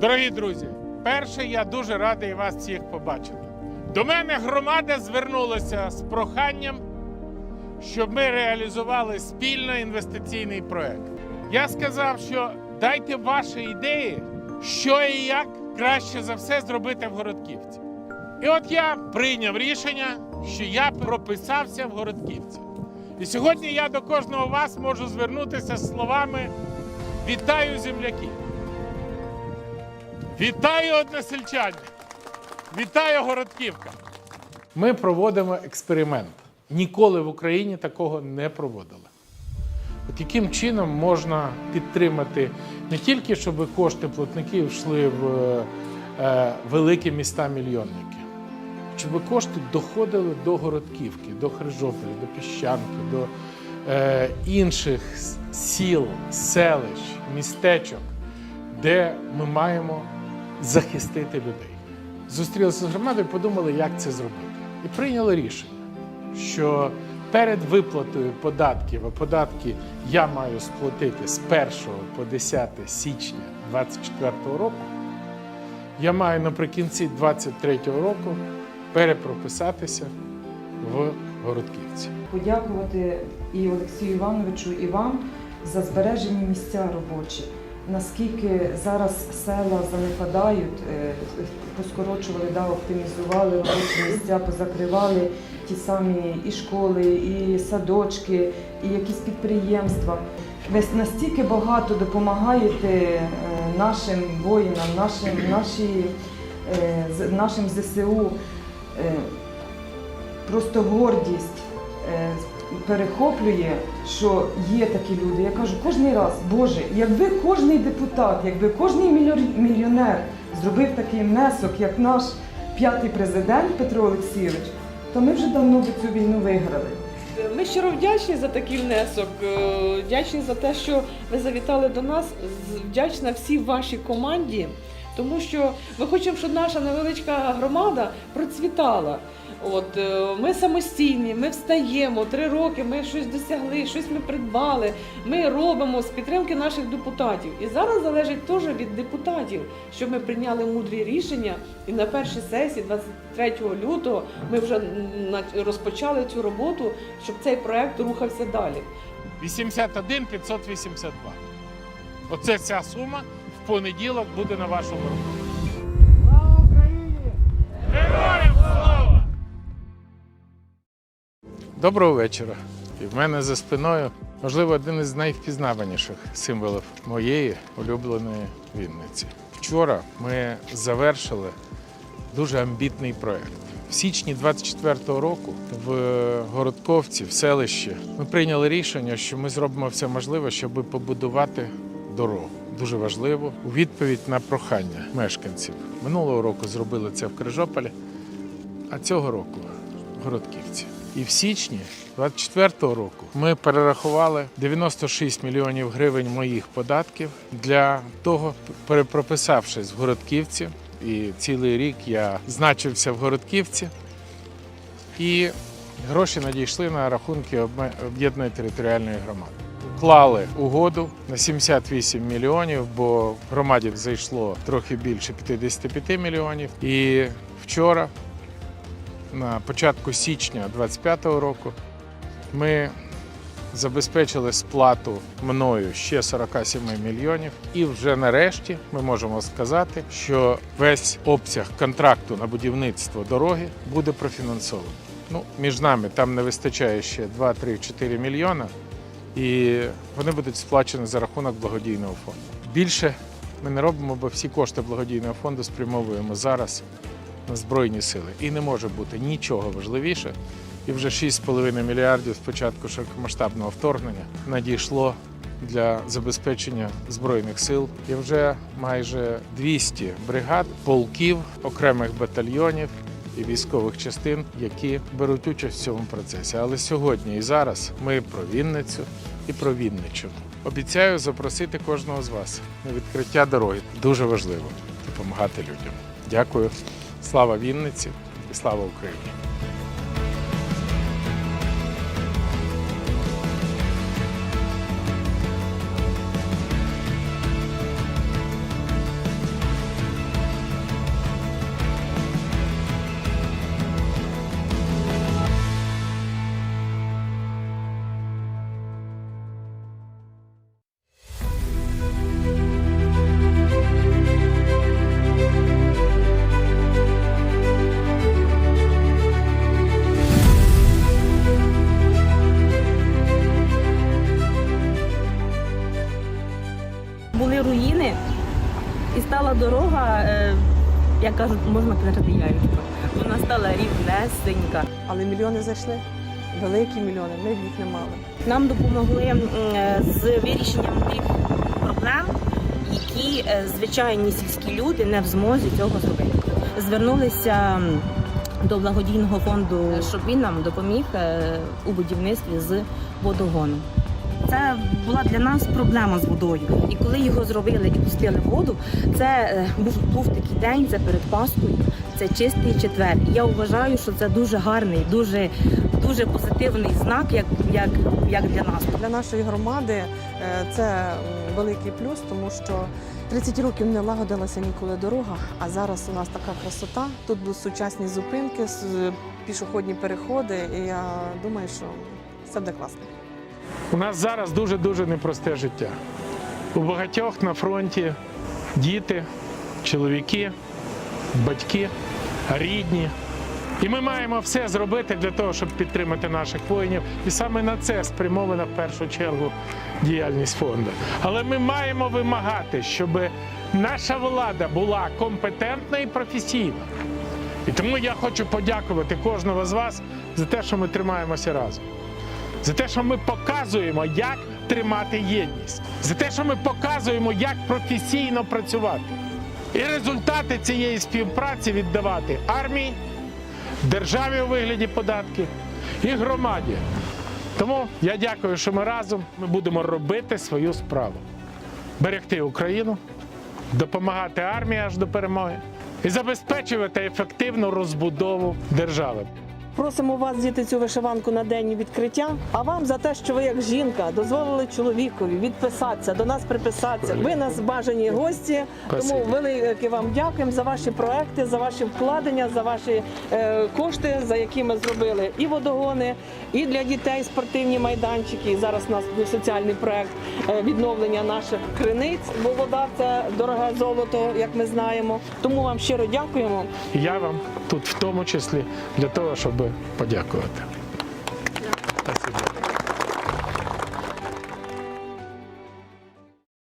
Дорогі друзі, перше, я дуже радий вас всіх побачити. До мене громада звернулася з проханням, щоб ми реалізували спільно інвестиційний проект. Я сказав, що дайте ваші ідеї, що і як краще за все зробити в Городківці. І от я прийняв рішення, що я прописався в Городківці. І сьогодні я до кожного вас можу звернутися з словами Вітаю земляки! Вітаю односельчані! Вітаю Городківка! Ми проводимо експеримент. Ніколи в Україні такого не проводили. От яким чином можна підтримати не тільки, щоб кошти платників йшли в е, великі міста-мільйонники, щоб кошти доходили до Городківки, до Хрижополя, до Піщанки, до е, інших сіл, селищ, містечок, де ми маємо захистити людей. Зустрілися з громадою, подумали, як це зробити. І прийняли рішення, що перед виплатою податків, а податки я маю сплатити з 1 по 10 січня 2024 року, я маю наприкінці 2023 року перепрописатися в Городківці. подякувати і Олексію Івановичу, і вам за збережені місця робочі. Наскільки зараз села занепадають, е, поскорочували, да, оптимізували робочі місця, позакривали ті самі і школи, і садочки, і якісь підприємства. Ви настільки багато допомагаєте е, нашим воїнам, нашим, наші, е, нашим ЗСУ. Просто гордість перехоплює, що є такі люди. Я кажу кожен раз, Боже, якби кожний депутат, якби кожний мільйонер зробив такий внесок, як наш п'ятий президент Петро Олексійович, то ми вже давно би цю війну виграли. Ми щиро вдячні за такий внесок. е, Вдячні за те, що ви завітали до нас. Вдячна всій вашій команді, тому що ми хочемо, щоб наша невеличка громада процвітала. От е, ми самостійні, ми встаємо три роки. Ми щось досягли, щось ми придбали. Ми робимо з підтримки наших депутатів. І зараз залежить теж від депутатів, щоб ми прийняли мудрі рішення. І на першій сесії, 23 лютого, ми вже розпочали цю роботу, щоб цей проект рухався далі. 81 582. Оце ця сума в понеділок буде на вашому рахунку. Доброго вечора. І в мене за спиною, можливо, один із найвпізнаваніших символів моєї улюбленої Вінниці. Вчора ми завершили дуже амбітний проект. В січні 24-го року в Городковці, в селищі, ми прийняли рішення, що ми зробимо все можливе, щоб побудувати дорогу. Дуже важливо у відповідь на прохання мешканців. Минулого року зробили це в Крижополі, а цього року в Городківці. І в січні 24-го року ми перерахували 96 мільйонів гривень моїх податків для того, перепрописавшись в Городківці, і цілий рік я значився в Городківці, і гроші надійшли на рахунки об'єднаної територіальної громади. Уклали угоду на 78 мільйонів, бо в громаді зайшло трохи більше 55 мільйонів. І вчора, на початку січня 25-го року, ми забезпечили сплату мною ще 47 мільйонів. І вже нарешті ми можемо сказати, що весь обсяг контракту на будівництво дороги буде профінансований. Ну, між нами там не вистачає ще 2, 3, 4 мільйона, і вони будуть сплачені за рахунок благодійного фонду. Більше ми не робимо, бо всі кошти благодійного фонду спрямовуємо зараз Збройні сили. І не може бути нічого важливіше. І вже 6,5 мільярдів з початку широкомасштабного вторгнення надійшло для забезпечення збройних сил. І вже майже 200 бригад, полків, окремих батальйонів і військових частин, які беруть участь в цьому процесі. Але сьогодні і зараз ми про Вінницю і про Вінниччину. Обіцяю запросити кожного з вас на відкриття дороги. Дуже важливо допомагати людям. Дякую. Слава Вінниці і слава Україні! І стала дорога, е, як кажуть, можна казати, яєчко. Вона стала рівнесенька. Але мільйони зайшли. Великі мільйони, ми їх не мали. Нам допомогли е, з вирішенням тих проблем, які е, звичайні сільські люди не в змозі цього зробити. Звернулися до благодійного фонду, щоб він нам допоміг у будівництві з водогоном. Це була для нас проблема з водою. І коли його зробили і пустили воду, це е, був, був такий день, це перед Паскою, це чистий четвер. І я вважаю, що це дуже гарний, дуже, дуже позитивний знак, як, як, як для нас. Для нашої громади е, це великий плюс, тому що 30 років не лагодилася ніколи дорога, а зараз у нас така красота. Тут будуть сучасні зупинки, пішохідні переходи, і я думаю, що все буде класно. У нас зараз дуже-дуже непросте життя. У багатьох на фронті діти, чоловіки, батьки, рідні. І ми маємо все зробити для того, щоб підтримати наших воїнів. І саме на це спрямована в першу чергу діяльність фонду. Але ми маємо вимагати, щоб наша влада була компетентна і професійна. І тому я хочу подякувати кожного з вас за те, що ми тримаємося разом за те, що ми показуємо, як тримати єдність, за те, що ми показуємо, як професійно працювати. І результати цієї співпраці віддавати армії, державі у вигляді податків і громаді. Тому я дякую, що ми разом ми будемо робити свою справу, берегти Україну, допомагати армії аж до перемоги і забезпечувати ефективну розбудову держави. Просимо вас діти цю вишиванку на день відкриття. А вам за те, що ви як жінка дозволили чоловікові відписатися, до нас приписатися. Ви нас бажані гості. Тому велике вам дякуємо за ваші проекти, за ваші вкладення, за ваші е, кошти, за які ми зробили і водогони, і для дітей спортивні майданчики. І зараз у нас соціальний проект е, відновлення наших криниць, бо вода це дороге золото, як ми знаємо. Тому вам щиро дякуємо. Я вам тут в тому числі для того, щоб подякувати.